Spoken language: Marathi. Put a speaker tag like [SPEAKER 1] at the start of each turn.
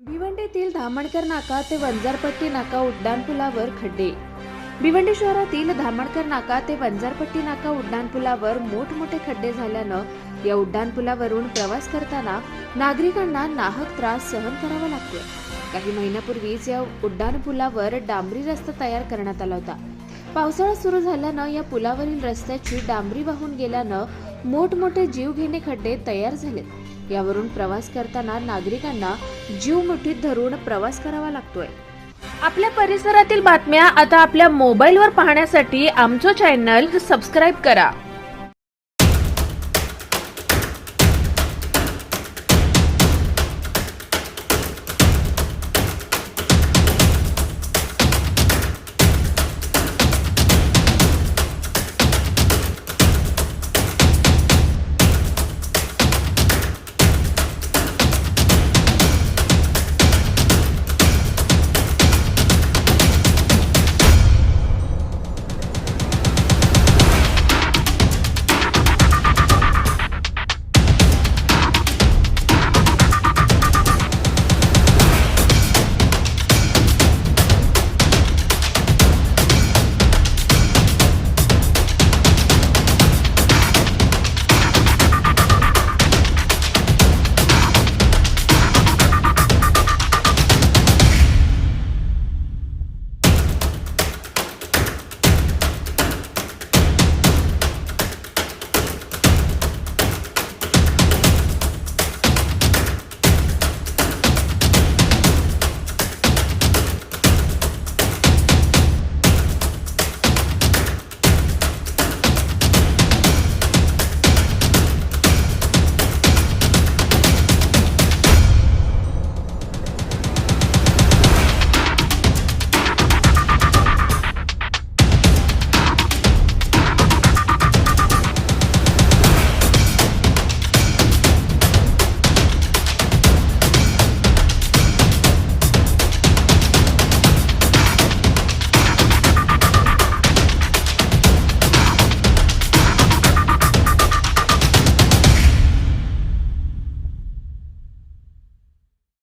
[SPEAKER 1] भिवंडीतील धामणकर नाका ते वंजारपट्टी नाका उड्डाणपुलावर खड्डे. भिवंडी शहरातील धामणकर नाका ते वंजारपट्टी नाका उड्डाणपुलावर मोठमोठे खड्डे झाल्यानं या उड्डाणपुलावरून प्रवास करताना नागरिकांना नाहक त्रास सहन करावा लागतो काही महिन्यापूर्वीच या उड्डाणपुलावर डांबरी रस्ता तयार करण्यात आला होता. पावसाळा सुरू झाल्यानं या पुलावरील रस्त्याची डांबरी वाहून गेल्यानं मोठमोठे जीवघेणे खड्डे तयार झालेत. यावरून प्रवास करताना नागरिकांना जीव मुठीत धरून प्रवास करावा लागतोय. आपल्या परिसरातील बातम्या आता आपल्या मोबाईलवर पाहण्यासाठी आमचं चॅनल सबस्क्राईब करा.